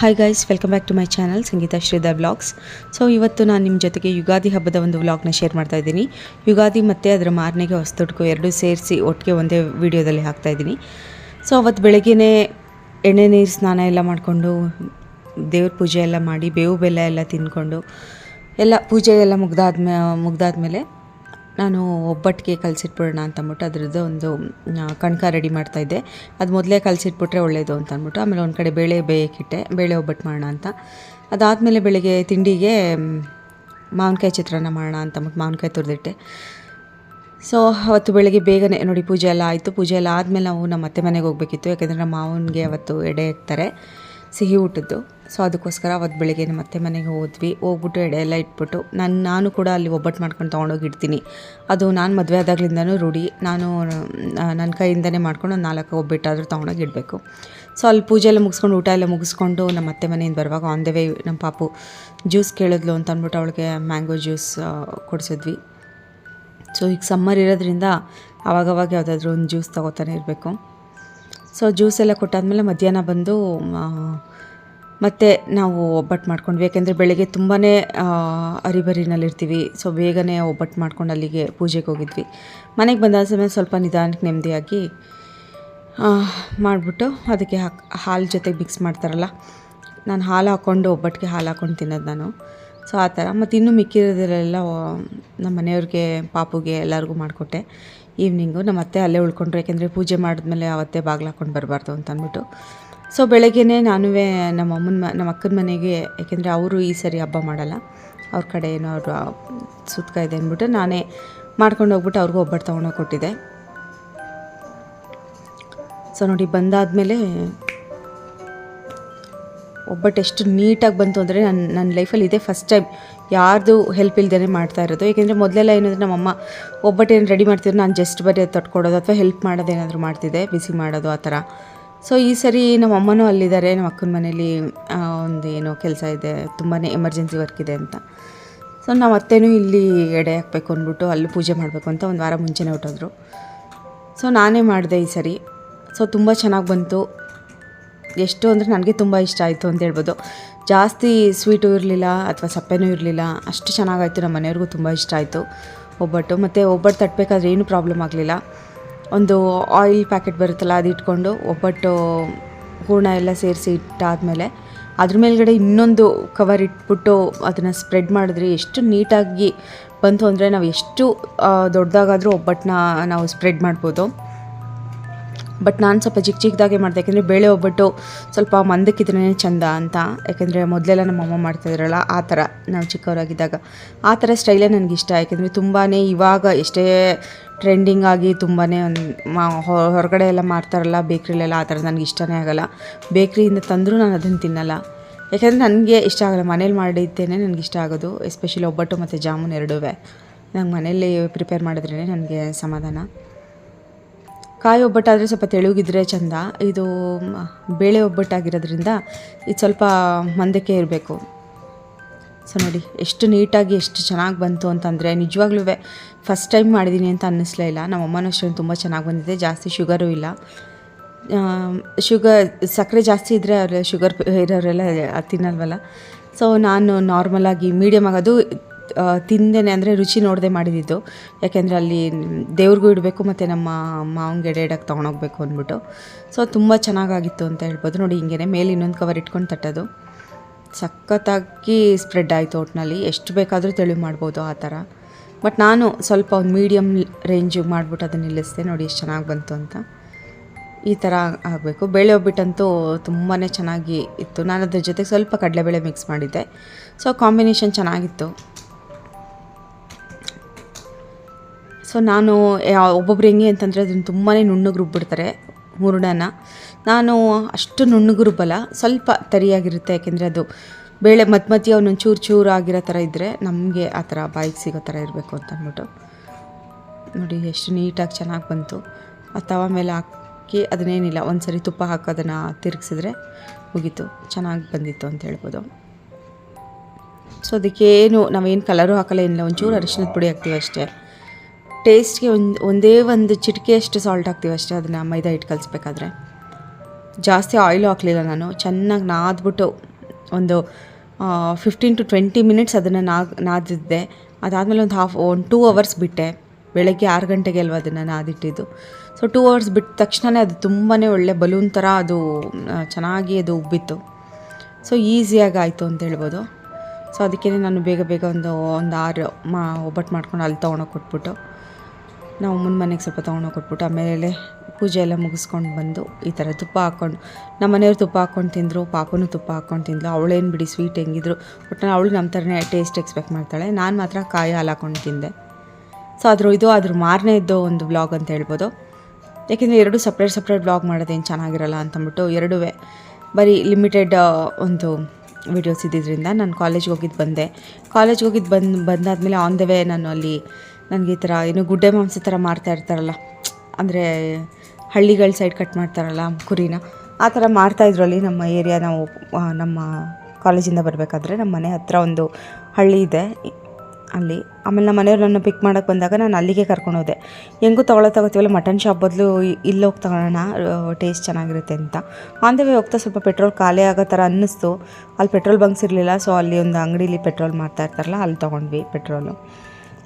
Hi guys welcome back to my channel Sangeetha Sridhar blogs so ಇವತ್ತು ನಾನು ನಿಮ್ಮ ಜೊತೆಗೆ ಯುಗಾದಿ ಹಬ್ಬದ ಒಂದು ವ್ಲಾಗ್ನ ಶೇರ್ ಮಾಡ್ತಾ ಇದ್ದೀನಿ. ಯುಗಾದಿ ಮತ್ತು ಅದರ ಮಾರನೆಗೆ ಹೊಸತೊಟ್ಕು ಎರಡೂ ಸೇರಿಸಿ ಒಟ್ಟಿಗೆ ಒಂದೇ ವಿಡಿಯೋದಲ್ಲಿ ಹಾಕ್ತಾ ಇದ್ದೀನಿ. ಸೊ ಅವತ್ತು ಬೆಳಗ್ಗೆನೇ ಎಣ್ಣೆ, ನೀರು, ಸ್ನಾನ ಎಲ್ಲ ಮಾಡಿಕೊಂಡು, ದೇವ್ರ ಪೂಜೆ ಎಲ್ಲ ಮಾಡಿ, ಬೇವು ಬೆಲ್ಲ ಎಲ್ಲ ತಿಂದ್ಕೊಂಡು ಎಲ್ಲ ಪೂಜೆ ಎಲ್ಲ ಮುಗ್ದಾದ್ಮೇ ಮುಗ್ದಾದ್ಮೇಲೆ ನಾನು ಒಬ್ಬಟ್ಟಿಗೆ ಕಲಸಿಟ್ಬಿಡೋಣ ಅಂತ ಅಂದ್ಬಿಟ್ಟು ಅದರದ್ದು ಒಂದು ಕಣ್ಕ ರೆಡಿ ಮಾಡ್ತಾಯಿದ್ದೆ ಅದು ಮೊದಲೇ ಕಲಸಿಟ್ಬಿಟ್ರೆ ಒಳ್ಳೆಯದು ಅಂತ ಅಂದ್ಬಿಟ್ಟು, ಆಮೇಲೆ ಒಂದು ಕಡೆ ಬೇಳೆ ಬೇಯಕ್ಕಿಟ್ಟೆ ಬೇಳೆ ಒಬ್ಬಟ್ಟು ಮಾಡೋಣ ಅಂತ. ಅದಾದಮೇಲೆ ಬೆಳಗ್ಗೆ ತಿಂಡಿಗೆ ಮಾವಿನಕಾಯಿ ಚಿತ್ರಾನ್ನ ಮಾಡೋಣ ಅಂತಂದ್ಬಿಟ್ಟು ಮಾವಿನಕಾಯಿ ತುರಿದಿಟ್ಟೆ. ಸೊ, ಅವತ್ತು ಬೆಳಗ್ಗೆ ಬೇಗನೆ, ನೋಡಿ ಪೂಜೆ ಎಲ್ಲ ಆಯಿತು. ಪೂಜೆ ಎಲ್ಲ ಆದಮೇಲೆ ನಾವು ನಮ್ಮ ಅತ್ತೆ ಮನೆಗೆ ಹೋಗಬೇಕಿತ್ತು. ಯಾಕೆಂದರೆ ನಮ್ಮ ಮಾವನಿಗೆ ಅವತ್ತು ಎಡೆ ಇರ್ತಾರೆ ಸಿಹಿ ಊಟದ್ದು. ಸೊ ಅದಕ್ಕೋಸ್ಕರ ಅವತ್ತು ಬೆಳಿಗ್ಗೆ ಮತ್ತೆ ಮನೆಗೆ ಹೋದ್ವಿ. ಹೋಗ್ಬಿಟ್ಟು ಎಡೆ ಎಲ್ಲ ಇಟ್ಬಿಟ್ಟು ನಾನು ನಾನು ಕೂಡ ಅಲ್ಲಿ ಒಬ್ಬಟ್ಟು ಮಾಡ್ಕೊಂಡು ತೊಗೊಂಡೋಗಿ ಇಡ್ತೀನಿ ಅದು ನಾನು ಮದುವೆ ಆದಾಗ್ಲಿಂದನೂ ರೂಢಿ. ನಾನು ನನ್ನ ಕೈಯಿಂದನೇ ಮಾಡ್ಕೊಂಡು ಒಂದು ನಾಲ್ಕು ಒಬ್ಬಿಟ್ಟಾದರೂ ತೊಗೊಂಡೋಗಿ ಇಡಬೇಕು ಸೊ ಅಲ್ಲಿ ಪೂಜೆ ಎಲ್ಲ ಮುಗಿಸ್ಕೊಂಡು, ಊಟ ಎಲ್ಲ ಮುಗಿಸ್ಕೊಂಡು ನಮ್ಮ ಅತ್ತೆ ಮನೆಯಿಂದ ಬರುವಾಗ ಆನ್ ದ ವೇ ನಮ್ಮ ಪಾಪು ಜ್ಯೂಸ್ ಕೇಳಿದ್ಲು ಅಂತ ಅಂದ್ಬಿಟ್ಟು ಅವಳಿಗೆ ಮ್ಯಾಂಗೋ ಜ್ಯೂಸ್ ಕೊಡಿಸಿದ್ವಿ. ಸೊ ಈಗ ಸಮ್ಮರ್ ಇರೋದ್ರಿಂದ ಆವಾಗವಾಗ ಯಾವುದಾದ್ರೂ ಒಂದು ಜ್ಯೂಸ್ ತಗೋತಾನೆ ಇರಬೇಕು. ಸೊ ಜ್ಯೂಸ್ ಎಲ್ಲ ಕೊಟ್ಟಾದ್ಮೇಲೆ ಮಧ್ಯಾಹ್ನ ಬಂದು ಮತ್ತೆ ನಾವು ಒಬ್ಬಟ್ಟು ಮಾಡ್ಕೊಂಡ್ವಿ. ಯಾಕೆಂದರೆ ಬೆಳಗ್ಗೆ ತುಂಬಾ ಅರಿಬರಿನಲ್ಲಿರ್ತೀವಿ. ಸೊ ಬೇಗನೆ ಒಬ್ಬಟ್ಟು ಮಾಡ್ಕೊಂಡು ಅಲ್ಲಿಗೆ ಪೂಜೆಗೆ ಹೋಗಿದ್ವಿ. ಮನೆಗೆ ಬಂದಾದ ಸಮಯ ಸ್ವಲ್ಪ ನಿಧಾನಕ್ಕೆ ನೆಮ್ಮದಿಯಾಗಿ ಮಾಡಿಬಿಟ್ಟು ಅದಕ್ಕೆ ಹಾಕ್, ಹಾಲು ಜೊತೆಗೆ ಮಿಕ್ಸ್ ಮಾಡ್ತಾರಲ್ಲ. ನಾನು ಹಾಲು ಹಾಕ್ಕೊಂಡು ಒಬ್ಬಟ್ಟಿಗೆ ಹಾಲು ಹಾಕ್ಕೊಂಡು ತಿನ್ನೋದು ನಾನು. ಸೊ ಆ ಥರ. ಮತ್ತು ಇನ್ನೂ ಮಿಕ್ಕಿರೋದ್ರಲ್ಲೆಲ್ಲ ನಮ್ಮ ಮನೆಯವ್ರಿಗೆ, ಪಾಪುಗೆ ಎಲ್ಲರಿಗೂ ಮಾಡಿಕೊಟ್ಟೆ. ಈವ್ನಿಂಗು ನಮ್ಮ ಅತ್ತೆ ಅಲ್ಲೇ ಉಳ್ಕೊಂಡ್ರು. ಯಾಕೆಂದರೆ ಪೂಜೆ ಮಾಡಿದ್ಮೇಲೆ ಅವತ್ತೇ ಬಾಗಿಲು ಹಾಕ್ಕೊಂಡು ಬರಬಾರ್ದು ಅಂತ ಅಂದ್ಬಿಟ್ಟು. ಸೊ ಬೆಳಗ್ಗೆನೇ ನಾನು ನಮ್ಮ ಅಮ್ಮನ ನಮ್ಮ ಅಕ್ಕನ ಮನೆಗೆ, ಯಾಕೆಂದರೆ ಅವರು ಈ ಸರಿ ಹಬ್ಬ ಮಾಡಲ್ಲ. ಅವ್ರ ಕಡೆ ಏನೋ ಅವರು ಸುತ್ಕ ಇದೆ ಅಂದ್ಬಿಟ್ಟು ನಾನೇ ಮಾಡ್ಕೊಂಡು ಹೋಗ್ಬಿಟ್ಟು ಅವ್ರಿಗೂ ಒಬ್ಬಟ್ಟು ತೊಗೊಂಡೋಗಿ ಕೊಟ್ಟಿದ್ದೆ. ಸೊ ನೋಡಿ ಬಂದಾದಮೇಲೆ ಒಬ್ಬಟ್ಟು ಎಷ್ಟು ನೀಟಾಗಿ ಬಂತು ಅಂದರೆ ನನ್ನ ನನ್ನ ಲೈಫಲ್ಲಿ ಇದೇ ಫಸ್ಟ್ ಟೈಮ್ ಯಾರ್ದು ಹೆಲ್ಪ್ ಇಲ್ದೇ ಮಾಡ್ತಾ ಇರೋದು. ಏಕೆಂದರೆ ಮೊದಲೆಲ್ಲ ಏನಂದರೆ ನಮ್ಮಮ್ಮ ಒಬ್ಬಟ್ಟು ಏನು ರೆಡಿ ಮಾಡ್ತಿದ್ರು, ನಾನು ಜಸ್ಟ್ ಬರೀ ತಟ್ಕೊಡೋದು ಅಥವಾ ಹೆಲ್ಪ್ ಮಾಡೋದೇನಾದರೂ ಮಾಡ್ತಿದ್ದೆ, ಬಿಸಿ ಮಾಡೋದು ಆ ಥರ. ಸೊ ಈ ಸರಿ ನಮ್ಮ ಅಮ್ಮನೂ ಅಲ್ಲಿದ್ದಾರೆ ನಮ್ಮ ಅಕ್ಕನ ಮನೇಲಿ ಒಂದು ಏನೋ ಕೆಲಸ ಇದೆ ತುಂಬಾ ಎಮರ್ಜೆನ್ಸಿ ವರ್ಕ್ ಇದೆ ಅಂತ. ಸೊ ನಾವು ಅತ್ತೆನೂ ಇಲ್ಲಿ ಎಡೆ ಹಾಕ್ಬೇಕು ಅಂದ್ಬಿಟ್ಟು ಅಲ್ಲಿ ಪೂಜೆ ಮಾಡಬೇಕು ಅಂತ ಒಂದು ವಾರ ಮುಂಚೆನೇ ಹೊಟ್ಟೋದ್ರು ಸೊ ನಾನೇ ಮಾಡಿದೆ ಈ ಸರಿ. ಸೊ ತುಂಬ ಚೆನ್ನಾಗಿ ಬಂತು. ಎಷ್ಟು ಅಂದರೆ ನನಗೆ ತುಂಬ ಇಷ್ಟ ಆಯಿತು ಅಂತ ಹೇಳ್ಬೋದು. ಜಾಸ್ತಿ ಸ್ವೀಟು ಇರಲಿಲ್ಲ ಅಥವಾ ಸಪ್ಪೆನೂ ಇರಲಿಲ್ಲ, ಅಷ್ಟು ಚೆನ್ನಾಗಾಯಿತು ನಮ್ಮ ಮನೆಯವ್ರಿಗೂ ತುಂಬ ಇಷ್ಟ ಆಯಿತು ಒಬ್ಬಟ್ಟು. ಮತ್ತು ಒಬ್ಬಟ್ಟು ತಟ್ಟಬೇಕಾದ್ರೆ ಏನೂ ಪ್ರಾಬ್ಲಮ್ ಆಗಲಿಲ್ಲ. ಒಂದು ಆಯಿಲ್ ಪ್ಯಾಕೆಟ್ ಬರುತ್ತಲ್ಲ, ಅದು ಇಟ್ಕೊಂಡು ಒಬ್ಬಟ್ಟು ಹೂರ್ಣ ಎಲ್ಲ ಸೇರಿಸಿ ಇಟ್ಟಾದಮೇಲೆ ಅದ್ರ ಮೇಲ್ಗಡೆ ಇನ್ನೊಂದು ಕವರ್ ಇಟ್ಬಿಟ್ಟು ಅದನ್ನು ಸ್ಪ್ರೆಡ್ ಮಾಡಿದ್ರೆ ಎಷ್ಟು ನೀಟಾಗಿ ಬಂತು ಅಂದರೆ ನಾವು ಎಷ್ಟು ದೊಡ್ಡದಾಗಾದರೂ ಒಬ್ಬಟ್ಟನ್ನ ನಾವು ಸ್ಪ್ರೆಡ್ ಮಾಡ್ಬೋದು. ಬಟ್ ನಾನು ಸ್ವಲ್ಪ ಚಿಕ್ಕ ಚಿಕ್ಕದಾಗೆ ಮಾಡಿದೆ, ಯಾಕೆಂದರೆ ಬೇಳೆ ಒಬ್ಬಟ್ಟು ಸ್ವಲ್ಪ ಮಂದಕ್ಕಿದ್ರೇ ಚಂದ ಅಂತ. ಯಾಕೆಂದರೆ ಮೊದಲೆಲ್ಲ ನಮ್ಮ ಅಮ್ಮ ಮಾಡ್ತಾಯಿದ್ರಲ್ಲ ಆ ಥರ ನಾವು ಚಿಕ್ಕವರಾಗಿದ್ದಾಗ. ಆ ಥರ ಸ್ಟೈಲೇ ಇಷ್ಟ, ಯಾಕೆಂದರೆ ತುಂಬಾ ಇವಾಗ ಎಷ್ಟೇ ಟ್ರೆಂಡಿಂಗ್ ಆಗಿ ತುಂಬಾ ಒಂದು ಮಾ ಹೊರಗಡೆ ಎಲ್ಲ ಮಾಡ್ತಾರಲ್ಲ ಬೇಕ್ರಿಲೆಲ್ಲ, ಆ ಥರ ನನಗೆ ಇಷ್ಟನೇ ಆಗಲ್ಲ. ಬೇಕ್ರಿಯಿಂದ ತಂದರೂ ನಾನು ಅದನ್ನು ತಿನ್ನಲ್ಲ. ಯಾಕೆಂದರೆ ನನಗೆ ಇಷ್ಟ ಆಗಲ್ಲ, ಮನೇಲಿ ಮಾಡಿದ್ದೇನೆ ನನಗೆ ಇಷ್ಟ ಆಗೋದು. ಎಸ್ಪೆಷಲಿ ಒಬ್ಬಟ್ಟು ಮತ್ತು ಜಾಮೂನ್ ಎರಡೂ ನಂಗೆ ಮನೇಲಿ ಪ್ರಿಪೇರ್ ಮಾಡಿದ್ರೇ ನನಗೆ ಸಮಾಧಾನ. ಕಾಯಿ ಒಬ್ಬಟ್ಟಾದರೆ ಸ್ವಲ್ಪ ತೆಳುಗಿದ್ರೆ ಚಂದ. ಇದು ಬೇಳೆ ಒಬ್ಬಟ್ಟಾಗಿರೋದ್ರಿಂದ ಇದು ಸ್ವಲ್ಪ ಮಂದಕ್ಕೆ ಇರಬೇಕು. ಸೊ ನೋಡಿ, ಎಷ್ಟು ನೀಟಾಗಿ ಎಷ್ಟು ಚೆನ್ನಾಗಿ ಬಂತು ಅಂತಂದರೆ ನಿಜವಾಗ್ಲೂ ಫಸ್ಟ್ ಟೈಮ್ ಮಾಡಿದ್ದೀನಿ ಅಂತ ಅನ್ನಿಸ್ಲೇ ಇಲ್ಲ. ನಮ್ಮ ಅಮ್ಮನೂ ಅಷ್ಟೊಂದು ತುಂಬ ಚೆನ್ನಾಗಿ ಬಂದಿದೆ, ಜಾಸ್ತಿ ಶುಗರು ಇಲ್ಲ. ಶುಗರ್ ಸಕ್ಕರೆ ಜಾಸ್ತಿ ಇದ್ದರೆ ಅವ್ರು ಶುಗರ್ ಇರೋರೆಲ್ಲ ತಿನ್ನಲ್ವಲ್ಲ? ಸೊ ನಾನು ನಾರ್ಮಲಾಗಿ ಮೀಡಿಯಮ್ ಆಗೋದು ತಿಂದೇನೆ ಅಂದರೆ ರುಚಿ ನೋಡದೆ ಮಾಡಿದ್ದು ಯಾಕೆಂದರೆ ಅಲ್ಲಿ ದೇವ್ರಿಗೂ ಇಡಬೇಕು ಮತ್ತು ನಮ್ಮ ಮಾವನ ಎಡೆ ಇಡಕ್ಕೆ ತೊಗೊಂಡೋಗ್ಬೇಕು ಅಂದ್ಬಿಟ್ಟು. ಸೊ ತುಂಬ ಚೆನ್ನಾಗಾಗಿತ್ತು ಅಂತ ಹೇಳ್ಬೋದು. ನೋಡಿ ಹಿಂಗೆ ಮೇಲೆ ಇನ್ನೊಂದು ಕವರ್ ಇಟ್ಕೊಂಡು ತಟ್ಟೋದು. ಸಖತ್ತಾಗಿ ಸ್ಪ್ರೆಡ್ ಆಯಿತು ಒಟ್ಟಿನಲ್ಲಿ ಎಷ್ಟು ಬೇಕಾದರೂ ತೆಳು ಮಾಡ್ಬೋದು ಆ ಥರ. ಬಟ್ ನಾನು ಸ್ವಲ್ಪ ಒಂದು ಮೀಡಿಯಮ್ ರೇಂಜಿಗೆ ಮಾಡಿಬಿಟ್ಟು ಅದನ್ನು ನಿಲ್ಲಿಸಿದೆ. ನೋಡಿ, ಎಷ್ಟು ಚೆನ್ನಾಗಿ ಬಂತು ಅಂತ. ಈ ಥರ ಆಗಬೇಕು. ಬೇಳೆ ಒಬ್ಬಿಟ್ಟಂತೂ ತುಂಬಾ ಚೆನ್ನಾಗಿ ಇತ್ತು. ನಾನು ಅದ್ರ ಜೊತೆಗೆ ಸ್ವಲ್ಪ ಕಡಲೆಬೇಳೆ ಮಿಕ್ಸ್ ಮಾಡಿದ್ದೆ. ಸೊ ಕಾಂಬಿನೇಷನ್ ಚೆನ್ನಾಗಿತ್ತು. ಸೊ ನಾನು ಒಬ್ಬೊಬ್ರು ಹೆಂಗೆ ಅಂತಂದರೆ ಅದನ್ನು ತುಂಬಾ ನುಣ್ಣಗೆ ರುಬ್ಬಿಡ್ತಾರೆ ಹೂರ್ಣನ ನಾನು ಅಷ್ಟು ನುಣ್ಣಗೆ ರುಬ್ಬಲ್ಲ, ಸ್ವಲ್ಪ ತರಿಯಾಗಿರುತ್ತೆ. ಯಾಕೆಂದರೆ ಅದು ಬೇಳೆ ಮಧ್ಯ ಒಂದೊಂದು ಚೂರು ಚೂರು ಆಗಿರೋ ಥರ ಇದ್ದರೆ ನಮಗೆ ಆ ಥರ ಬಾಯಿಗೆ ಸಿಗೋ ಥರ ಇರಬೇಕು ಅಂತ ಅಂದ್ಬಿಟ್ಟು. ನೋಡಿ, ಎಷ್ಟು ನೀಟಾಗಿ ಚೆನ್ನಾಗಿ ಬಂತು. ತವ ಮೇಲೆ ಹಾಕಿ ಅದನ್ನೇನಿಲ್ಲ ಒಂದು ಸರಿ ತುಪ್ಪ ಹಾಕಿ ಅದನ್ನು ತಿರುಗಿಸಿದ್ರೆ ಮುಗೀತು. ಚೆನ್ನಾಗಿ ಬಂದಿತ್ತು ಅಂತ ಹೇಳ್ಬೋದು. ಸೊ ಅದಕ್ಕೇನು ನಾವೇನು ಕಲರು ಹಾಕಲ್ಲ ಏನಿಲ್ಲ, ಒಂಚೂರು ಅರಿಶಿನದ ಪುಡಿ ಹಾಕ್ತೀವಿ ಅಷ್ಟೇ. ಟೇಸ್ಟ್ಗೆ ಒಂದು, ಒಂದೇ ಒಂದು ಚಿಟಿಕೆಯಷ್ಟು ಸಾಲ್ಟ್ ಹಾಕ್ತೀವಿ ಅಷ್ಟೇ, ಅದನ್ನು ಮೈದಾ ಹಿಟ್ಟು ಕಲಿಸ್ಬೇಕಾದ್ರೆ. ಜಾಸ್ತಿ ಆಯಿಲ್ ಹಾಕಲಿಲ್ಲ ನಾನು, ಚೆನ್ನಾಗಿ ನಾದ್ಬಿಟ್ಟು ಒಂದು ಫಿಫ್ಟೀನ್ ಟು ಟ್ವೆಂಟಿ ಮಿನಿಟ್ಸ್ ಅದನ್ನು ನಾಗ್, ನಾದಿದ್ದೆ. ಅದಾದಮೇಲೆ ಒಂದು ಹಾಫ್ ಒಂದು ಟೂ ಅವರ್ಸ್ ಬಿಟ್ಟೆ. ಬೆಳಗ್ಗೆ ಆರು ಗಂಟೆಗೆ ಅಲ್ವ ಅದನ್ನು ನಾದಿಟ್ಟಿದ್ದು. ಸೊ ಟೂ ಅವರ್ಸ್ ಬಿಟ್ಟ ತಕ್ಷಣವೇ ಅದು ತುಂಬಾ ಒಳ್ಳೆ ಬಲೂನ್ ಥರ ಅದು ಚೆನ್ನಾಗಿ ಅದು ಉಬ್ಬಿತ್ತು. ಸೊ ಈಸಿಯಾಗಿ ಆಯಿತು ಅಂತ ಹೇಳ್ಬೋದು. ಸೊ ಅದಕ್ಕೇ ನಾನು ಬೇಗ ಬೇಗ ಒಂದು ಒಂದು ಆರು, ಮಾ, ಒಬ್ಬಟ್ಟು ಮಾಡ್ಕೊಂಡು ಅಲ್ಲಿ ತೊಗೊಂಡೋಗಿ ಕೊಟ್ಬಿಟ್ಟು. ನಾವು ಅಮ್ಮನ ಮನೆಗೆ ಸ್ವಲ್ಪ ತೊಗೊಂಡೋಗಿ ಕೊಟ್ಬಿಟ್ಟು ಆಮೇಲೆ ಪೂಜೆ ಎಲ್ಲ ಮುಗಿಸ್ಕೊಂಡು ಬಂದು ಈ ಥರ ತುಪ್ಪ ಹಾಕ್ಕೊಂಡು, ನಮ್ಮ ಮನೆಯವ್ರು ತುಪ್ಪ ಹಾಕ್ಕೊಂಡು ತಿಂದರು, ಪಾಪನೂ ತುಪ್ಪ ಹಾಕ್ಕೊಂಡು ತಿಂದ್ಲು. ಅವಳೇನು ಬಿಡಿ ಸ್ವೀಟ್ ಹೆಂಗಿದ್ರು. ಒಟ್ಟು ಅವಳು ನಮ್ಮ ಥರನೇ ಟೇಸ್ಟ್ ಎಕ್ಸ್ಪೆಕ್ಟ್ ಮಾಡ್ತಾಳೆ. ನಾನು ಮಾತ್ರ ಕಾಯಿ ಹಾಲು ಹಾಕ್ಕೊಂಡು ತಿಂದೆ. ಸೊ ಅದ್ರ ಇದು ಅದ್ರ ಮಾರನೇ ಇದ್ದು ಒಂದು ವ್ಲಾಗ್ ಅಂತ ಹೇಳ್ಬೋದು. ಯಾಕೆಂದರೆ ಎರಡು ಸಪ್ರೇಟ್ ಸಪ್ರೇಟ್ ವ್ಲಾಗ್ ಮಾಡೋದೇನು ಚೆನ್ನಾಗಿರಲ್ಲ ಅಂತಂದ್ಬಿಟ್ಟು ಎರಡೂ ಬರೀ ಲಿಮಿಟೆಡ್ ಒಂದು ವೀಡಿಯೋಸ್ ಇದ್ದಿದ್ದರಿಂದ ನಾನು ಕಾಲೇಜ್ಗೆ ಹೋಗಿದ್ದು ಬಂದೆ. ಕಾಲೇಜ್ಗೆ ಹೋಗಿದ್ದು ಬಂದು, ಬಂದಾದಮೇಲೆ ಆನ್ ದ ವೇ ನಾನು ಅಲ್ಲಿ ನನಗೆ ಈ ಥರ ಏನು ಗುಡ್ಡೆ ಮಾಂಸ ಥರ ಮಾರ್ತಾ ಇರ್ತಾರಲ್ಲ, ಅಂದರೆ ಹಳ್ಳಿಗಳ ಸೈಡ್ ಕಟ್ ಮಾಡ್ತಾರಲ್ಲ ಕುರಿನ, ಆ ಥರ ಮಾಡ್ತಾಯಿದ್ರು ಅಲ್ಲಿ ನಮ್ಮ ಏರಿಯಾ ನಾವು ನಮ್ಮ ಕಾಲೇಜಿಂದ ಬರಬೇಕಾದ್ರೆ ನಮ್ಮ ಮನೆ ಹತ್ರ ಒಂದು ಹಳ್ಳಿ ಇದೆ. ಅಲ್ಲಿ ಆಮೇಲೆ ನಮ್ಮ ಮನೆಯವ್ರು ಪಿಕ್ ಮಾಡೋಕ್ಕೆ ಬಂದಾಗ ನಾನು ಅಲ್ಲಿಗೆ ಕರ್ಕೊಂಡು ಹೋದೆ. ಹೆಂಗೂ ತೊಗೊಳೋ ತಗೋತೀವಲ್ಲ ಮಟನ್ ಶಾಪ್ ಬದಲು ಇಲ್ಲಿ ಹೋಗಿ ತಗೊಳ್ಳೋಣ ಟೇಸ್ಟ್ ಚೆನ್ನಾಗಿರುತ್ತೆ ಅಂತ. ಆನ್ ದ ವೇ ಹೋಗ್ತಾ ಸ್ವಲ್ಪ ಪೆಟ್ರೋಲ್ ಖಾಲಿ ಆಗೋ ಥರ ಅನ್ನಿಸ್ತು. ಅಲ್ಲಿ ಪೆಟ್ರೋಲ್ ಬಂಕ್ಸ್ ಇರಲಿಲ್ಲ ಸೊ ಅಲ್ಲಿ ಒಂದು ಅಂಗಡೀಲಿ ಪೆಟ್ರೋಲ್ ಮಾಡ್ತಾ ಇರ್ತಾರಲ್ಲ, ಅಲ್ಲಿ ತೊಗೊಂಡ್ವಿ ಪೆಟ್ರೋಲು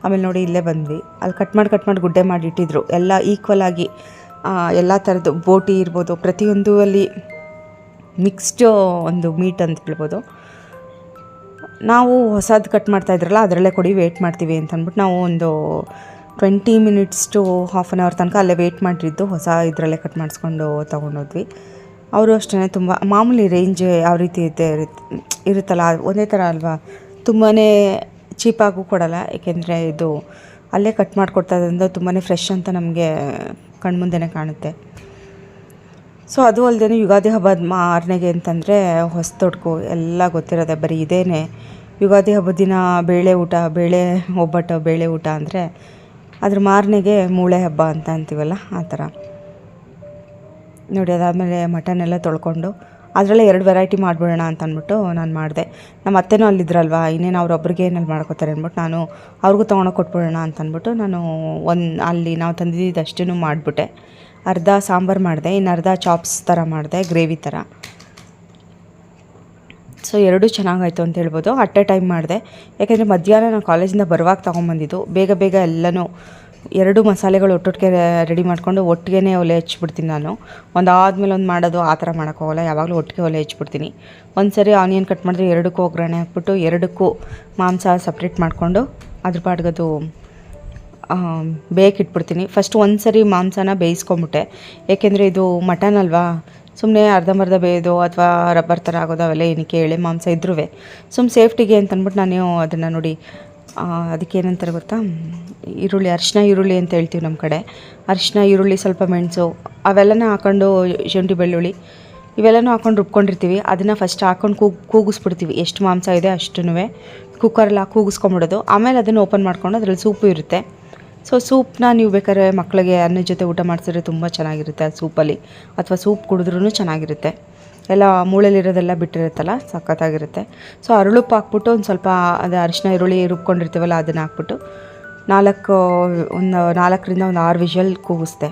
ಆಮೇಲೆ ನೋಡಿ ಇಲ್ಲೇ ಬಂದ್ವಿ. ಅಲ್ಲಿ ಕಟ್ ಮಾಡಿ ಕಟ್ ಮಾಡಿ ಗುಡ್ಡೆ ಮಾಡಿ ಇಟ್ಟಿದ್ರು. ಎಲ್ಲ ಈಕ್ವಲ್ ಆಗಿ ಎಲ್ಲ ಥರದ್ದು ಬೋಟಿ ಇರ್ಬೋದು, ಪ್ರತಿಯೊಂದು ಅಲ್ಲಿ ಮಿಕ್ಸ್ಡ್ ಒಂದು ಮೀಟ್ ಅಂತ ಹೇಳ್ಬೋದು. ನಾವು ಹೊಸದು ಕಟ್ ಮಾಡ್ತಾ ಇದ್ರಲ್ಲ, ಅದರಲ್ಲೇ ಕೊಡಿ ವೆಯ್ಟ್ ಮಾಡ್ತೀವಿ ಅಂತ ಅಂದ್ಬಿಟ್ಟು ನಾವು ಒಂದು twenty minutes to half an hour ತನಕ ಅಲ್ಲೇ ವೇಟ್ ಮಾಡಿದ್ದು, ಹೊಸ ಇದರಲ್ಲೇ ಕಟ್ ಮಾಡಿಸ್ಕೊಂಡು ತೊಗೊಂಡೋದ್ವಿ ಅವರು ಅಷ್ಟೇ ತುಂಬ, ಮಾಮೂಲಿ ರೇಂಜ್ ಯಾವ ರೀತಿ ಇದೆ ಇರುತ್ತಲ್ಲ, ಒಂದೇ ಥರ ಅಲ್ವಾ? ತುಂಬಾ ಚೀಪಾಗೂ ಕೊಡಲ್ಲ, ಏಕೆಂದರೆ ಇದು ಅಲ್ಲೇ ಕಟ್ ಮಾಡಿಕೊಡ್ತಾ ಇರೋದ್ರಿಂದ ತುಂಬಾ ಫ್ರೆಶ್ ಅಂತ ನಮಗೆ ಕಣ್ಮುಂದೆ ಕಾಣುತ್ತೆ. ಸೊ ಅದು ಅಲ್ಲದೆ ಯುಗಾದಿ ಹಬ್ಬದ ಮಾರನೆಗೆ ಅಂತಂದರೆ ಹೊಸತೊಡ್ಕು ಎಲ್ಲ ಗೊತ್ತಿರೋದೆ. ಬರೀ ಇದೇನೆ. ಯುಗಾದಿ ಹಬ್ಬದ ದಿನ ಬೇಳೆ ಊಟ, ಬೇಳೆ ಒಬ್ಬಟ್ಟು, ಬೇಳೆ ಊಟ ಅಂದರೆ ಅದ್ರ ಮಾರನೆಗೆ ಮೂಳೆ ಹಬ್ಬ ಅಂತ ಅಂತೀವಲ್ಲ, ಆ ಥರ. ನೋಡಿ, ಅದಾದಮೇಲೆ ಮಟನ್ ಎಲ್ಲ ತೊಳ್ಕೊಂಡು ಅದರಲ್ಲೇ ಎರಡು ವೆರೈಟಿ ಮಾಡಿಬಿಡೋಣ ಅಂತ ಅಂದ್ಬಿಟ್ಟು ನಾನು ಮಾಡಿದೆ. ನಮ್ಮ ಅತ್ತೆನೂ ಅಲ್ಲಿದ್ರಲ್ವ, ಇನ್ನೇನು ಅವ್ರೊಬ್ರಿಗೆ ಏನಲ್ಲಿ ಮಾಡ್ಕೋತಾರೆ ಅಂದ್ಬಿಟ್ಟು ನಾನು ಅವ್ರಿಗೂ ತೊಗೊಂಡೋಗಿ ಕೊಟ್ಬಿಡೋಣ ಅಂತ ಅಂದ್ಬಿಟ್ಟು ನಾನು ಒಂದು, ಅಲ್ಲಿ ನಾವು ತಂದಿದ್ದು ಮಾಡಿಬಿಟ್ಟೆ. ಅರ್ಧ ಸಾಂಬಾರು ಮಾಡಿದೆ ಇನ್ನು ಅರ್ಧ ಚಾಪ್ಸ್ ಥರ ಮಾಡಿದೆ ಗ್ರೇವಿ ಥರ ಸೊ ಎರಡೂ ಚೆನ್ನಾಗಾಯಿತು ಅಂತ ಹೇಳ್ಬೋದು. ಅಟ್ ಎ ಟೈಮ್ ಮಾಡಿದೆ. ಯಾಕೆಂದರೆ ಮಧ್ಯಾಹ್ನ ನಾನು ಕಾಲೇಜಿಂದ ಬರುವಾಗ ತೊಗೊಂಬಂದಿದ್ದು. ಬೇಗ ಬೇಗ ಎಲ್ಲನೂ ಎರಡು ಮಸಾಲೆಗಳು ಒಟ್ಟೊಟ್ಟಿಗೆ ರೆಡಿ ಮಾಡಿಕೊಂಡು ಒಟ್ಟಿಗೆ ಒಲೆ ಹಚ್ಬಿಡ್ತೀನಿ ನಾನು. ಒಂದು ಆದಮೇಲೆ ಒಂದು ಮಾಡೋದು ಆ ಥರ ಮಾಡೋಕ್ಕೋಗಲ್ಲ ಯಾವಾಗಲೂ ಒಟ್ಟಿಗೆ ಒಲೆ ಹಚ್ಬಿಡ್ತೀನಿ. ಒಂದು ಸರಿ ಆನಿಯನ್ ಕಟ್ ಮಾಡಿದ್ರೆ ಎರಡಕ್ಕೂ ಒಗ್ಗರಣೆ ಹಾಕ್ಬಿಟ್ಟು ಎರಡಕ್ಕೂ ಮಾಂಸ ಸಪ್ರೇಟ್ ಮಾಡಿಕೊಂಡು ಅದ್ರ ಪಾಡ್ಗದು ಬೇಕಿಟ್ಬಿಡ್ತೀನಿ ಫಸ್ಟ್ ಒಂದು ಸರಿ ಮಾಂಸನ ಬೇಯಿಸ್ಕೊಂಬಿಟ್ಟೆ. ಏಕೆಂದರೆ ಇದು ಮಟನ್ ಅಲ್ವಾ? ಸುಮ್ಮನೆ ಅರ್ಧಂಬರ್ಧ ಬೇಯೋದು ಅಥವಾ ರಬ್ಬರ್ ಥರ ಆಗೋದು ಅವೆಲ್ಲ ಏನಕ್ಕೆ ಎಳೆ ಮಾಂಸ ಇದ್ರೂ ಸುಮ್ಮನೆ ಸೇಫ್ಟಿಗೆ ಅಂತಂದ್ಬಿಟ್ಟು ನಾನು ಅದನ್ನು ನೋಡಿ ಆ, ಅದಕ್ಕೆ ಏನಂತಾರೆ ಗೊತ್ತಾ? ಈರುಳ್ಳಿ ಅರಿಶಿನ ಈರುಳ್ಳಿ ಅಂತ ಹೇಳ್ತೀವಿ ನಮ್ಮ ಕಡೆ. ಅರಿಶಿನ ಈರುಳ್ಳಿ ಸ್ವಲ್ಪ ಮೆಣಸು ಅವೆಲ್ಲನೂ ಹಾಕೊಂಡು ಶುಂಠಿ ಬೆಳ್ಳುಳ್ಳಿ ಇವೆಲ್ಲನೂ ಹಾಕೊಂಡು ರುಬ್ಕೊಂಡಿರ್ತೀವಿ. ಅದನ್ನು ಫಸ್ಟ್ ಹಾಕೊಂಡು ಕೂಗ್ ಕೂಗಿಸ್ಬಿಡ್ತೀವಿ. ಎಷ್ಟು ಮಾಂಸ ಇದೆ ಅಷ್ಟೂ ಕುಕ್ಕರಲ್ಲಿ ಹಾಕಿ ಕೂಗಿಸ್ಕೊಂಬಿಡೋದು. ಆಮೇಲೆ ಅದನ್ನು ಓಪನ್ ಮಾಡ್ಕೊಂಡು ಅದರಲ್ಲಿ ಸೂಪು ಇರುತ್ತೆ. ಸೊ ಸೂಪ್ನ ನೀವು ಬೇಕಾದ್ರೆ ಮಕ್ಕಳಿಗೆ ಅನ್ನದ ಜೊತೆ ಊಟ ಮಾಡಿಸಿದ್ರೆ ತುಂಬ ಚೆನ್ನಾಗಿರುತ್ತೆ ಆ ಸೂಪಲ್ಲಿ. ಅಥವಾ ಸೂಪ್ ಕುಡಿದ್ರೂ ಚೆನ್ನಾಗಿರುತ್ತೆ. ಎಲ್ಲ ಮೂಳೆಲಿರೋದೆಲ್ಲ ಬಿಟ್ಟಿರುತ್ತಲ್ಲ, ಸಖತ್ತಾಗಿರುತ್ತೆ. ಸೊ ಅರಳುಪ್ಪು ಹಾಕ್ಬಿಟ್ಟು ಒಂದು ಸ್ವಲ್ಪ ಅದು ಅರಿಶಿನ, ಈರುಳ್ಳಿ ರುಬ್ಕೊಂಡಿರ್ತೀವಲ್ಲ, ಅದನ್ನು ಹಾಕ್ಬಿಟ್ಟು ನಾಲ್ಕು, ಒಂದು ನಾಲ್ಕರಿಂದ ಒಂದು ಆರು ವಿಷಲ್ ಕೂಗಿಸ್ದೆ.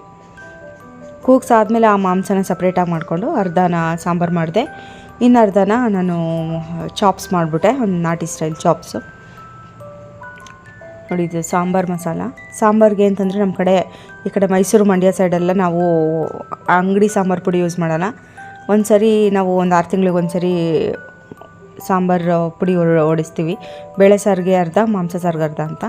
ಕೂಗ್ಸಾದ್ಮೇಲೆ ಆ ಮಾಂಸನ ಸಪ್ರೇಟಾಗಿ ಮಾಡಿಕೊಂಡು ಅರ್ಧನ ಸಾಂಬಾರು ಮಾಡಿದೆ. ಇನ್ನು ಅರ್ಧನ ನಾನು ಚಾಪ್ಸ್ ಮಾಡಿಬಿಟ್ಟೆ, ಒಂದು ನಾಟಿ ಸ್ಟೈಲ್ ಚಾಪ್ಸು ನೋಡಿ, ಇದು ಸಾಂಬಾರು ಮಸಾಲ. ಸಾಂಬಾರಿಗೆ ಅಂತಂದರೆ ನಮ್ಮ ಕಡೆ, ಈ ಕಡೆ ಮೈಸೂರು ಮಂಡ್ಯ ಸೈಡೆಲ್ಲ ನಾವು ಅಂಗಡಿ ಸಾಂಬಾರು ಪುಡಿ ಯೂಸ್ ಮಾಡೋಣ ಒಂದು ಸರಿ ನಾವು ಒಂದು ಆರು ತಿಂಗಳಿಗೆ ಒಂದು ಸರಿ ಸಾಂಬಾರು ಪುಡಿ ಓಡಿಸ್ತೀವಿ. ಬೇಳೆ ಸಾರಿಗೆ ಅರ್ಧ, ಮಾಂಸ ಸಾರಿಗೆ ಅರ್ಧ ಅಂತ.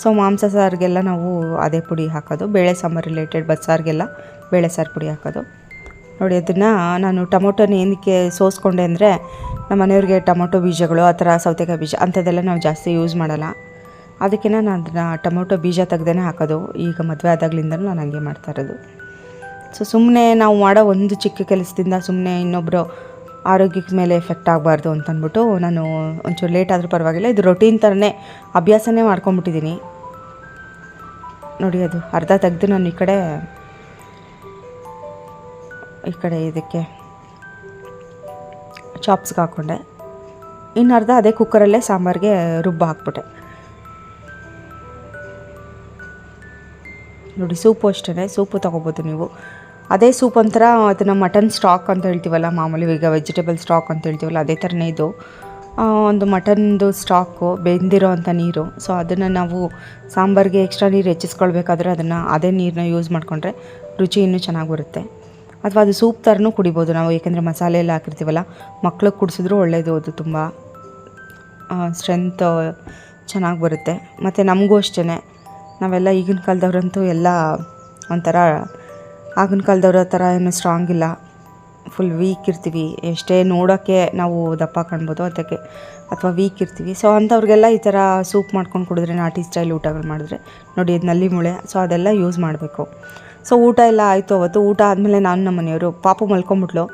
ಸೊ ಮಾಂಸ ಸಾರಿಗೆಲ್ಲ ನಾವು ಅದೇ ಪುಡಿ ಹಾಕೋದು. ಬೇಳೆ ಸಾಂಬಾರು ರಿಲೇಟೆಡ್ ಬಸ್ಸಾರಿಗೆಲ್ಲ ಬೇಳೆ ಸಾರು ಪುಡಿ ಹಾಕೋದು. ನೋಡಿ, ಅದನ್ನು ನಾನು ಟೊಮೊಟೊನ ಏನಕ್ಕೆ ಸೋಸ್ಕೊಂಡೆ ಅಂದರೆ, ನಮ್ಮ ಮನೆಯವ್ರಿಗೆ ಟೊಮೊಟೊ ಬೀಜಗಳು, ಆ ಥರ ಸೌತೆಕಾಯಿ ಬೀಜ ಅಂಥದ್ದೆಲ್ಲ ನಾವು ಜಾಸ್ತಿ ಯೂಸ್ ಮಾಡಲ್ಲ. ಅದಕ್ಕಿಂತ ನಾನು ಅದನ್ನ ಟೊಮೊಟೊ ಬೀಜ ತೆಗ್ದೇ ಹಾಕೋದು. ಈಗ ಮದುವೆ ಆದಾಗ್ಲಿಂದಲೂ ನಾನು ಹಂಗೆ ಮಾಡ್ತಾ ಇರೋದು. ಸೊ ಸುಮ್ಮನೆ ನಾವು ಮಾಡೋ ಒಂದು ಚಿಕ್ಕ ಕೆಲಸದಿಂದ ಸುಮ್ಮನೆ ಇನ್ನೊಬ್ಬರು ಆರೋಗ್ಯದ ಮೇಲೆ ಎಫೆಕ್ಟ್ ಆಗಬಾರ್ದು ಅಂತ ಅಂದ್ಬಿಟ್ಟು ನಾನು ಒಂಚೂರು ಲೇಟ್ ಆದರೂ ಪರವಾಗಿಲ್ಲ. ಇದು ರೊಟೀನ್ ಥರನೇ ಅಭ್ಯಾಸನೇ ಮಾಡ್ಕೊಂಬಿಟ್ಟಿದ್ದೀನಿ ನೋಡಿ, ಅದು ಅರ್ಧ ತೆಗೆದು ನಾನು ಈ ಕಡೆ ಈ ಕಡೆ ಇದಕ್ಕೆ ಚಾಪ್ಸ್ಗೆ ಹಾಕ್ಕೊಂಡೆ ಇನ್ನು ಅರ್ಧ ಅದೇ ಕುಕ್ಕರಲ್ಲೇ ಸಾಂಬಾರಿಗೆ ರುಬ್ಬ ಹಾಕ್ಬಿಟ್ಟೆ. ನೋಡಿ, ಸೂಪು ಅಷ್ಟೇ ಸೂಪು ತೊಗೋಬೋದು ನೀವು. ಅದೇ ಸೂಪ್ ಒಂಥರ, ಅದನ್ನು ಮಟನ್ ಸ್ಟಾಕ್ ಅಂತ ಹೇಳ್ತೀವಲ್ಲ, ಮಾಮೂಲಿ ಈಗ ವೆಜಿಟೇಬಲ್ ಸ್ಟಾಕ್ ಅಂತ ಹೇಳ್ತೀವಲ್ಲ, ಅದೇ ಥರನೇ ಇದು. ಒಂದು ಮಟನ್ದು ಸ್ಟಾಕು ಬೆಂದಿರೋ ಅಂಥ ನೀರು. ಸೊ ಅದನ್ನು ನಾವು ಸಾಂಬಾರಿಗೆ ಎಕ್ಸ್ಟ್ರಾ ನೀರು ಹೆಚ್ಚಿಸ್ಕೊಳ್ಬೇಕಾದ್ರೆ ಅದನ್ನು ಅದೇ ನೀರನ್ನ ಯೂಸ್ ಮಾಡಿಕೊಂಡ್ರೆ ರುಚಿ ಇನ್ನೂ ಚೆನ್ನಾಗಿ ಬರುತ್ತೆ ಅಥವಾ ಅದು ಸೂಪ್ ಥರನೂ ಕುಡಿಬೋದು ನಾವು, ಏಕೆಂದರೆ ಮಸಾಲೆ ಎಲ್ಲ ಹಾಕಿರ್ತೀವಲ್ಲ, ಮಕ್ಳಿಗೆ ಕುಡಿಸಿದ್ರು ಒಳ್ಳೆಯದು ಅದು ತುಂಬ. ಸ್ಟ್ರೆಂತ್ ಚೆನ್ನಾಗಿ ಬರುತ್ತೆ. ಮತ್ತು ನಮಗೂ ಅಷ್ಟೇ ನಾವೆಲ್ಲ ಈಗಿನ ಕಾಲದವ್ರಂತೂ ಎಲ್ಲ ಒಂಥರ ಆಗಿನ ಕಾಲದವ್ರ ಥರ ಏನು ಸ್ಟ್ರಾಂಗ್ ಇಲ್ಲ. ಫುಲ್ ವೀಕ್ ಇರ್ತೀವಿ. ಎಷ್ಟೇ ನೋಡೋಕ್ಕೆ ನಾವು ದಪ್ಪ ಕಾಣ್ಬೋದು ಅದಕ್ಕೆ ಅಥವಾ ವೀಕ್ ಇರ್ತೀವಿ. ಸೊ ಅಂಥವ್ರಿಗೆಲ್ಲ ಈ ಥರ ಸೂಪ್ ಮಾಡ್ಕೊಂಡು ಕುಡಿದ್ರೆ, ನಾಟಿ ಸ್ಟೈಲ್ ಊಟಗಳು ಮಾಡಿದ್ರೆ, ನೋಡಿ ಇದು ನಲ್ಲಿ ಮುಳೆ ಸೊ ಅದೆಲ್ಲ ಯೂಸ್ ಮಾಡಬೇಕು. ಸೊ ಊಟ ಎಲ್ಲ ಆಯಿತು ಅವತ್ತು. ಊಟ ಆದಮೇಲೆ ನಾನು ನಮ್ಮ ಮನೆಯವರು, ಪಾಪು ಮಲ್ಕೊಂಬಿಟ್ಲು.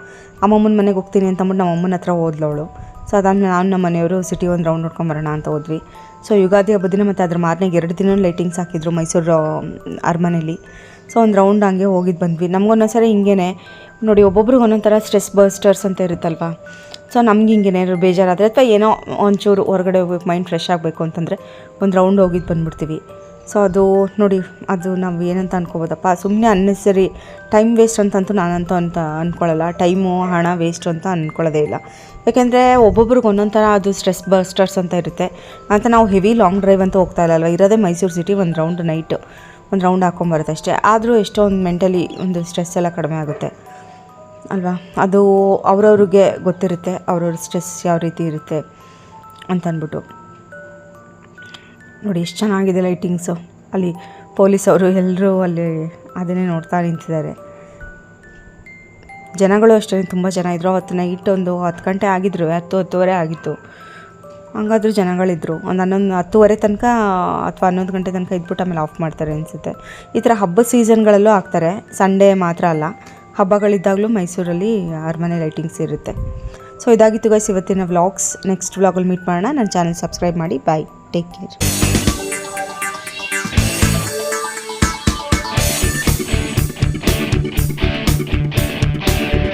ಅಮ್ಮಮ್ಮನ ಮನೆಗೆ ಹೋಗ್ತೀನಿ ಅಂತಂದ್ಬಿಟ್ಟು ನಮ್ಮ ಅಮ್ಮನ ಹತ್ರ ಓದ್ಲವಳು ಸೊ ಅದಾದಮೇಲೆ ನಾನು ನಮ್ಮ ಮನೆಯವರು ಸಿಟಿ ಒಂದು ರೌಂಡ್ ನೋಡ್ಕೊಂಬರೋಣ ಅಂತ ಹೋದ್ವಿ. ಸೊ ಯುಗಾದಿ ಹಬ್ಬದಿನ ಮತ್ತು ಅದ್ರ ಮಾರನೆಗೆ ಎರಡು ದಿನ ಲೈಟಿಂಗ್ಸ್ ಹಾಕಿದ್ರು ಮೈಸೂರು ಅರಮನೆಯಲ್ಲಿ ಸೊ ಒಂದು ರೌಂಡ್ ಹಂಗೆ ಹೋಗಿದ್ದು ಬಂದ್ವಿ. ನಮಗೊಂದೊಂದ್ಸರಿ ಹಿಂಗೇ ನೋಡಿ, ಒಬ್ಬೊಬ್ರಿಗೆ ಒಂದೊಂದು ಥರ ಸ್ಟ್ರೆಸ್ ಬರ್ಸ್ಟರ್ಸ್ ಅಂತ ಇರುತ್ತಲ್ವ? ಸೊ ನಮ್ಗೆ ಹಿಂಗೆ ಏನಾದ್ರು ಬೇಜಾರಾದರೆ ಅಥವಾ ಏನೋ ಒಂಚೂರು ಹೊರಗಡೆ ಹೋಗ್ಬೇಕು ಮೈಂಡ್ ಫ್ರೆಶ್ ಆಗಬೇಕು ಅಂತಂದರೆ ಒಂದು ರೌಂಡ್ ಹೋಗಿದ್ದು ಬಂದ್ಬಿಡ್ತೀವಿ. ಸೊ ಅದು ನೋಡಿ, ಅದು ನಾವು ಏನಂತ ಅನ್ಕೋಬೋದಪ್ಪ? ಸುಮ್ಮನೆ ಅನ್ನೆಸರಿ ಟೈಮ್ ವೇಸ್ಟ್ ಅಂತಂತೂ ನಾನಂತೂ ಅಂತ ಅಂದ್ಕೊಳ್ಳಲ್ಲ ಟೈಮು ಹಣ ವೇಸ್ಟ್ ಅಂತ ಅಂದ್ಕೊಳ್ಳೋದೇ ಇಲ್ಲ. ಯಾಕೆಂದರೆ ಒಬ್ಬೊಬ್ರಿಗೆ ಒಂದೊಂದು ಥರ ಅದು ಸ್ಟ್ರೆಸ್ ಬಸ್ಟರ್ಸ್ ಅಂತ ಇರುತ್ತೆ. ಅಂತ ನಾವು ಹೆವಿ ಲಾಂಗ್ ಡ್ರೈವ್ ಅಂತ ಹೋಗ್ತಾ ಇಲ್ಲಲ್ವ? ಇರೋದೇ ಮೈಸೂರು ಸಿಟಿ ಒಂದು ರೌಂಡ್ ನೈಟು ಒಂದು ರೌಂಡ್ ಹಾಕೊಂಬರುತ್ತೆ ಅಷ್ಟೇ. ಆದರೂ ಎಷ್ಟೋ ಒಂದು ಮೆಂಟಲಿ ಒಂದು ಸ್ಟ್ರೆಸ್ ಎಲ್ಲ ಕಡಿಮೆ ಆಗುತ್ತೆ. ಅಲ್ವಾ? ಅದು ಅವ್ರವ್ರಿಗೆ ಗೊತ್ತಿರುತ್ತೆ, ಅವ್ರವ್ರ ಸ್ಟ್ರೆಸ್ ಯಾವ ರೀತಿ ಇರುತ್ತೆ ಅಂತ ಅಂದ್ಬಿಟ್ಟು ನೋಡಿ, ಎಷ್ಟು ಚೆನ್ನಾಗಿದೆ ಲೈಟಿಂಗ್ಸು. ಅಲ್ಲಿ ಪೊಲೀಸ್ ಅವರು ಎಲ್ಲರೂ ಅಲ್ಲಿ ಅದನ್ನೇ ನೋಡ್ತಾ ನಿಂತಿದ್ದಾರೆ. ಜನಗಳು ಅಷ್ಟೇ, ತುಂಬ ಜನ ಇದ್ದರು ಅವತ್ತು ನೈಟ್ ಒಂದು ಹತ್ತು ಗಂಟೆ ಆಗಿದ್ರು, ಹತ್ತು ಹತ್ತುವರೆ ಆಗಿತ್ತು. ಹಂಗಾದ್ರೂ ಜನಗಳಿದ್ರು. ಒಂದು ಹನ್ನೊಂದು ಹತ್ತುವರೆ ತನಕ ಅಥವಾ ಹನ್ನೊಂದು ಗಂಟೆ ತನಕ ಇದ್ಬಿಟ್ಟು ಆಮೇಲೆ ಆಫ್ ಮಾಡ್ತಾರೆ ಅನಿಸುತ್ತೆ. ಈ ಥರ ಹಬ್ಬದ ಸೀಸನ್ಗಳಲ್ಲೂ ಆಗ್ತಾರೆ. ಸಂಡೇ ಮಾತ್ರ ಅಲ್ಲ. ಹಬ್ಬಗಳಿದ್ದಾಗಲೂ ಮೈಸೂರಲ್ಲಿ ಅರಮನೆ ಲೈಟಿಂಗ್ಸ್ ಇರುತ್ತೆ. ಸೊ ಇದಾಗಿತ್ತು ಗೈಸ್ ಇವತ್ತಿನ ವ್ಲಾಗ್ಸ್ ನೆಕ್ಸ್ಟ್ ವ್ಲಾಗಲ್ಲಿ ಮೀಟ್ ಮಾಡೋಣ. ನನ್ನ ಚಾನಲ್ ಸಬ್ಸ್ಕ್ರೈಬ್ ಮಾಡಿ. Bye take care